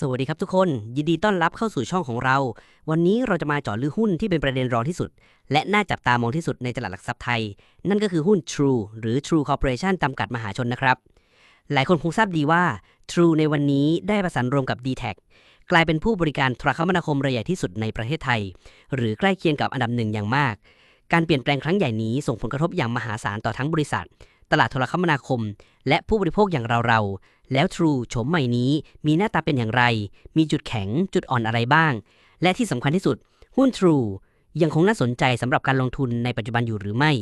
สวัสดีครับทุกคน ยินดีต้อนรับเข้าสู่ช่องของเรา วันนี้เราจะมาเจาะลึกหุ้นที่เป็นประเด็นร้อนที่สุด และน่าจับตามองที่สุดในตลาดหลักทรัพย์ไทย นั่นก็คือหุ้น True หรือ True Corporation จำกัดมหาชนนะครับ หลายคนคงทราบดีว่า True ในวันนี้ได้ประสานรวมกับ d t แทกลายเป็นผู้บริการโทรคมนาคมรายใหญ่ที่สุดในประเทศไทย หรือใกล้เคียงกับอันดับหนึ่งอย่างมาก การเปลี่ยนแปลงครั้งใหญ่นี้ส่งผลกระทบอย่างมหาศาลต่อทั้งบริษัท ตลาดโทรคมนาคม และผู้บริโภคอย่างเราๆ แล้ว True โฉมใหม่นี้มีหน้าตาเป็นอย่างไร มีจุดแข็งจุดอ่อนอะไรบ้าง และที่สำคัญที่สุด หุ้น True ยังคงน่าสนใจสำหรับการลงทุนในปัจจุบันอยู่หรือไม่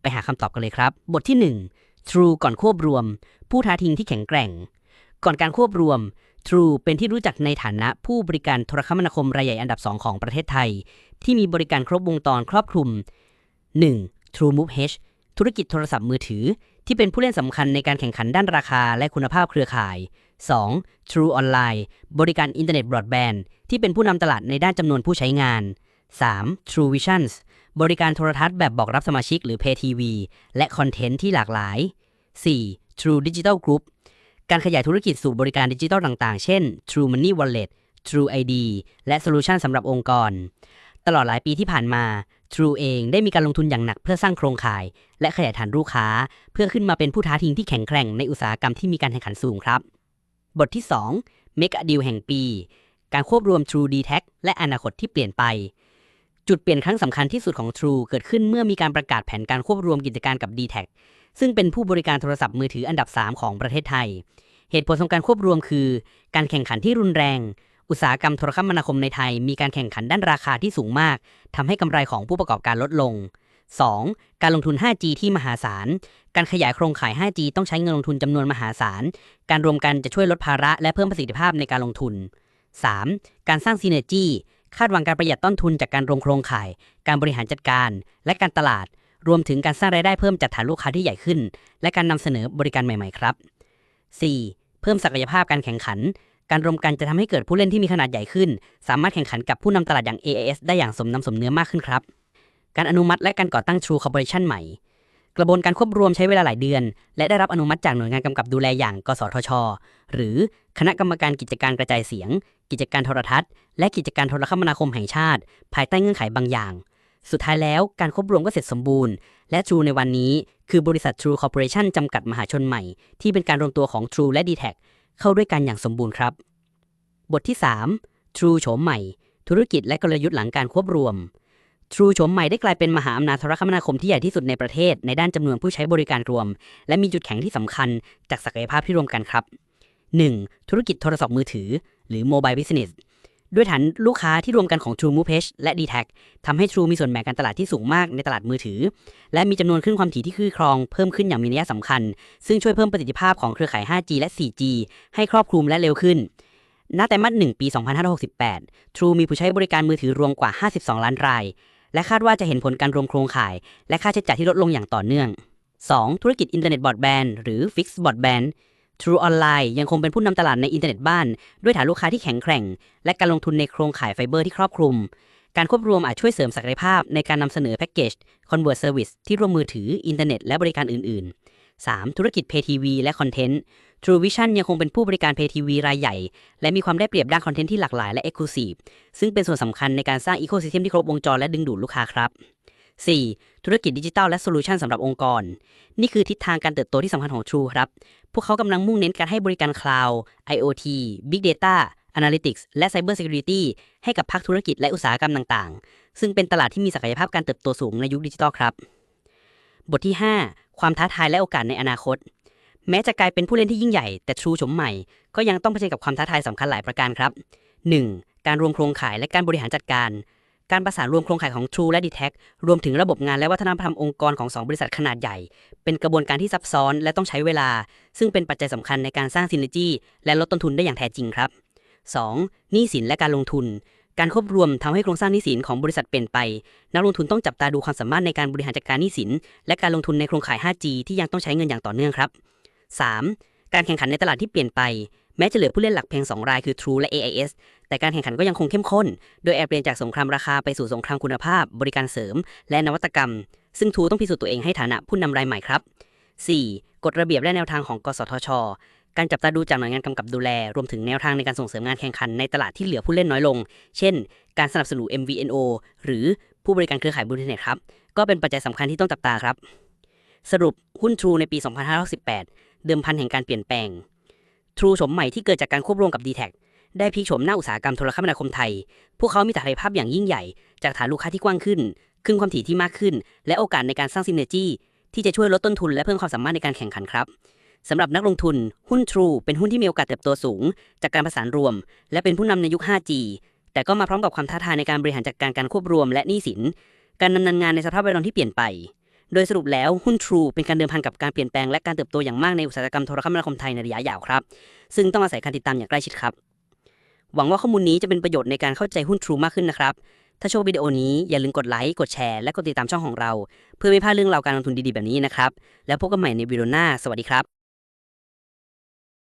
ไปหาคำตอบกันเลยครับ บทที่ 1 True ก่อนควบรวม ผู้ท้าทิงที่แข็งแกร่ง ก่อนการควบรวม True เป็นที่รู้จักในฐานะผู้บริการโทรคมนาคมรายใหญ่อันดับ 2 ของประเทศไทย ที่มีบริการครบวงจรครอบคลุม 1. True Move H ธุรกิจโทรศัพท์มือถือ ที่เป็นผู้เล่นสำคัญในการแข่งขันด้านราคาและคุณภาพเครือข่าย 2. True Online บริการอินเทอร์เน็ตบรอดแบนด์ที่เป็นผู้นำตลาดในด้านจำนวนผู้ใช้งาน 3. True Visions บริการโทรทัศน์แบบบอกรับสมาชิกหรือ Pay TV และคอนเทนต์ที่หลากหลาย 4. True Digital Group การขยายธุรกิจสู่บริการดิจิทัลต่างๆ เช่น True Money Wallet True ID และโซลูชันสำหรับองค์กร ตลอดหลายปีที่ผ่านมา True เองได้มีการลงทุนอย่างหนักเพื่อสร้างโครงข่าย และขยายฐานลูกค้า เพื่อขึ้นมาเป็นผู้ท้าทิงที่แข็งแกร่งในอุตสาหกรรมที่มีการแข่งขันสูงครับ บทที่ 2 Make a Deal แห่งปี การควบรวม True d t a c และอนาคตที่เปลี่ยนไป จุดเปลี่ยนครั้งสำคัญที่สุดของ True เกิดขึ้นเมื่อมีการประกาศแผนการควบรวมกิจการกับ d t แทซึ่งเป็นผู้บริการโทรศัพท์มือถืออันดับ 3 ของประเทศไทย เหตุผลของการควบรวมคือ การแข่งขันที่รุนแรง อุตสาหกรรมโทรคมนาคมในไทยมีการแข่งขันด้านราคาที่สูงมากทำให้กำไรของผู้ประกอบการลดลง 2. การลงทุน 5G ที่มหาศาล การขยายโครงข่าย 5G ต้องใช้เงินลงทุนจำนวนมหาศาล การรวมกันจะช่วยลดภาระและเพิ่มประสิทธิภาพในการลงทุน 3. การสร้างซีเนจี้คาดหวังการประหยัดต้นทุนจากการรวมโครงข่าย การบริหารจัดการ และการตลาด รวมถึงการสร้างรายได้เพิ่มจากฐานลูกค้าที่ใหญ่ขึ้น และการนำเสนอบริการใหม่ ๆ ครับ 4. เพิ่มศักยภาพการแข่งขัน การรวมกันจะทำให้เกิดผู้เล่นที่มีขนาดใหญ่ขึ้น สามารถแข่งขันกับผู้นำตลาดอย่าง AIS ได้อย่างสมน้ำสมเนื้อมากขึ้นครับ การอนุมัติและการก่อตั้ง True Corporation ใหม่ กระบวนการควบรวมใช้เวลาหลายเดือน และได้รับอนุมัติจากหน่วยงานกำกับดูแลอย่าง กสทช หรือคณะกรรมการกิจการกระจายเสียง กิจการโทรทัศน์ และกิจการโทรคมนาคมแห่งชาติ ภายใต้เงื่อนไขบางอย่าง สุดท้ายแล้วการควบรวมก็เสร็จสมบูรณ์ และ True ในวันนี้คือบริษัท True Corporation จำกัดมหาชนใหม่ ที่เป็นการรวมตัวของ True และ d t แท เข้าด้วยกันอย่างสมบูรณ์ครับ บทที่ 3 True โฉมใหม่ ธุรกิจและกลยุทธ์หลังการควบรวม True โฉมใหม่ได้กลายเป็นมหาอำนาจโทรคมนาคมที่ใหญ่ที่สุดในประเทศ ในด้านจำนวนผู้ใช้บริการรวม และมีจุดแข็งที่สำคัญจากศักยภาพที่รวมกันครับ 1. ธุรกิจโทรศัพท์มือถือ หรือ Mobile Business ด้วยฐานลูกค้าที่รวมกันของ True Move H และ d t แททำให้ True มีส่วนแบ่งการตลาดที่สูงมากในตลาดมือถือ และมีจำนวนคลื่นความถี่ที่คือครองเพิ่มขึ้นอย่างมีนัยสำคัญ ซึ่งช่วยเพิ่มประสิทธิภาพของเครือข่าย 5G และ 4G ให้ครอบคลุมและเร็วขึ้นณแต่มัด1ปี 2568 True มีผู้ใช้บริการมือถือรวมกว่า 52 ล้านราย และคาดว่าจะเห็นผลการรวมโครงข่าย และค่าใช้จ่ายที่ลดลงอย่างต่อเนื่อง 2. ธุรกิจอินเทอร์เน็ตบอร์ดแบนหรือ Fixed Broadband True Online ยังคงเป็นผู้นำตลาดในอินเทอร์เน็ตบ้าน ด้วยฐานลูกค้าที่แข็งแกร่ง และการลงทุนในโครงข่ายไฟเบอร์ที่ครอบคลุม การควบรวมอาจช่วยเสริมศักยภาพในการนำเสนอแพ็กเกจ Convert Service ที่รวมมือถืออินเทอร์เน็ตและบริการอื่น ๆ 3. ธุรกิจ Pay TV และคอนเทนต์ True Vision ยังคงเป็นผู้บริการ Pay TV รายใหญ่ และมีความได้เปรียบด้านคอนเทนต์ที่หลากหลายและ Exclusive ซึ่งเป็นส่วนสำคัญในการสร้าง Ecosystem ที่ครบวงจรและดึงดูดลูกค้าครับ 4. ธุรกิจดิจิทัลและโซลูชันสำหรับองค์กร นี่คือทิศทางการเติบโตที่สำคัญของ True ครับ พวกเขากำลังมุ่งเน้นการให้บริการ Cloud IoT Big Data Analytics และ Cyber Security ให้กับภาคธุรกิจและอุตสาหกรรมต่างๆ ซึ่งเป็นตลาดที่มีศักยภาพการเติบโตสูงในยุคดิจิทัลครับ บทที่ 5 ความท้าทายและโอกาสในอนาคต แม้จะกลายเป็นผู้เล่นที่ยิ่งใหญ่แต่ True โฉมใหม่ ก็ยังต้องเผชิญกับความท้าทายสำคัญหลายประการครับ 1. การรวมโครงข่ายและการบริหารจัดการ การประสานรวมโครงข่ายของ True และ d t แทรวมถึงระบบงานและวัฒนธรรมองค์กรของ 2 บริษัทขนาดใหญ่ เป็นกระบวนการที่ซับซ้อนและต้องใช้เวลา ซึ่งเป็นปัจจัยสำคัญในการสร้างซินเนจีและลดต้นทุนได้อย่างแท้จริงครับ 2. หนี้สินและการลงทุน การควบรวมทำให้โครงสร้างหนี้สินของบริษัทเปลี่ยนไป นักลงทุนต้องจับตาดูความสามารถในการบริหารจัดการหนี้สิน และการลงทุนในโครงข่าย 5G ที่ยังต้องใช้เงินอย่างต่อเนื่องครับ 3. การแข่งขันในตลาดที่เปลี่ยนไปแม้จะเหลือผู้เล่นหลักเพียง 2 รายคือ True และ AIS แต่การแข่งขันก็ยังคงเข้มข้น โดยแอบเปลี่ยนจากสงครามราคาไปสู่สงครามคุณภาพ บริการเสริม และนวัตกรรม ซึ่ง True ต้องพิสูจน์ตัวเองให้ฐานะผู้นำรายใหม่ครับ 4. กฎระเบียบและแนวทางของ กสทช การจับตาดูจากหน่วยงานกำกับดูแล รวมถึงแนวทางในการส่งเสริมงานแข่งขันในตลาดที่เหลือผู้เล่นน้อยลง เช่น การสนับสนุน MVNO หรือผู้บริการเครือข่ายบนเทอร์เน็ตครับ ก็เป็นปัจจัยสำคัญที่ต้องจับตาครับ สรุปหุ้น True ในปี 2518 เดิมพันแห่งการเปลี่ยนแปลง True โฉมใหม่ที่เกิดจากการควบรวมกับ d t แท ได้พลิกโฉมหน้าอุตสาหกรรมโทรคมนาคมไทย พวกเขามีศักยภาพอย่างยิ่งใหญ่ จากฐานลูกค้าที่กว้างขึ้นคลื่นความถี่ที่มากขึ้น และโอกาสในการสร้างซินเนจี้ที่จะช่วยลดต้นทุนและเพิ่มความสามารถในการแข่งขันครับสำหรับนักลงทุน หุ้น True เป็นหุ้นที่มีโอกาสเติบโตสูง จากการประสานรวม และเป็นผู้นำในยุค 5G แต่ก็มาพร้อมกับความท้าทายในการบริหารจัดการการควบรวมและหนี้สิน การดำเนินงานในสภาพแวดล้อมที่เปลี่ยนไป โดยสรุปแล้วหุ้น True เป็นการเดิมพันกับการเปลี่ยนแปลงและการเติบโตอย่างมากในอุตสาหกรรมโทรคมนาคมไทยในระยะยาวครับ ซึ่งต้องอาศัยการติดตามอย่างใกล้ชิดครับ หวังว่าข้อมูลนี้จะเป็นประโยชน์ในการเข้าใจหุ้น True มากขึ้นนะครับ ถ้าชอบวิดีโอนี้อย่าลืมกดไลค์ กดแชร์ และกดติดตามช่องของเรา เพื่อไม่พลาดเรื่องราวการลงทุนดีๆแบบนี้นะครับ แล้วพบกันใหม่ในวิดีโอหน้า สวัสดีครับ